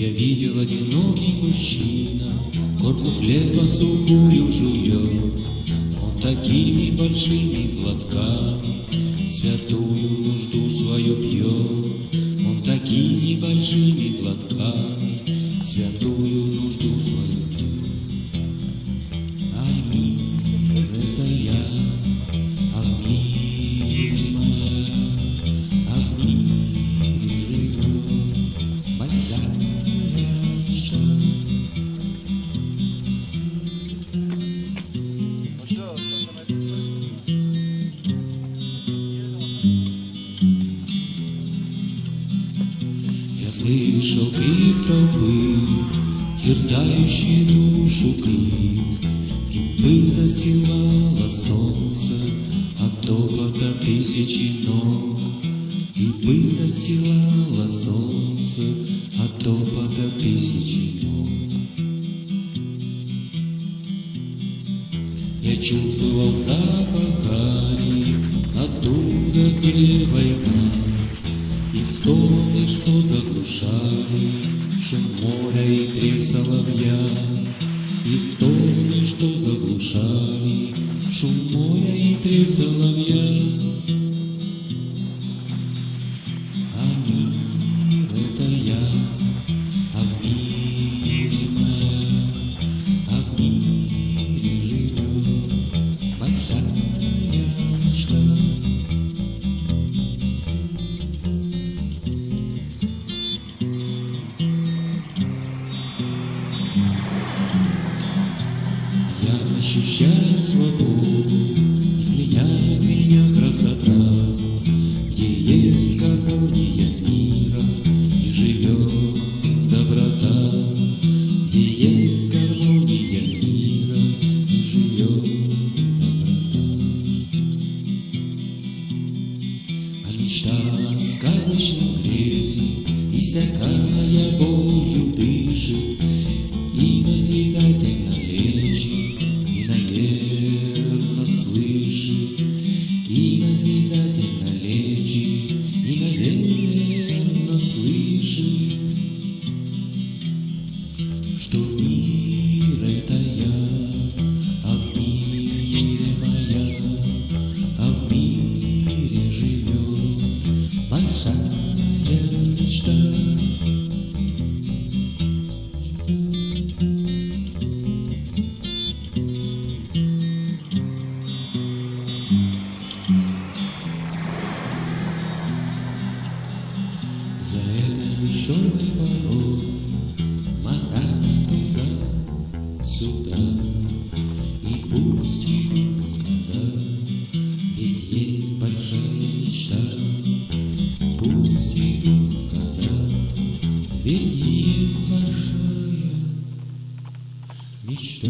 Я видел одинокий мужчина, Корку хлеба сухую жует. Он такими большими глотками Святую нужду свою пьет. Он такими большими глотками Я слышал крик толпы, терзающий душу крик, И пыль застилала солнце от топота тысячи ног. И пыль застилала солнце от топота тысячи ног. Я чувствовал запах гари оттуда, где война, стоны, что заглушали шум моря и трель соловья, И стоны, что заглушали шум моря и трель соловья. А мир это я, а в мире моя, а в мире живет большая ощущаю свободу, и пленяет меня красота, Где есть гармония мира и живет доброта, Где есть гармония мира и живет доброта. А мечта сказочном грезе, Иссякая болью дышит, И назидательно И, наверно, слышит, Что мир это туда-сюда, И пусть идут года, ведь есть большая мечта. Пусть идут года, ведь есть большая мечта.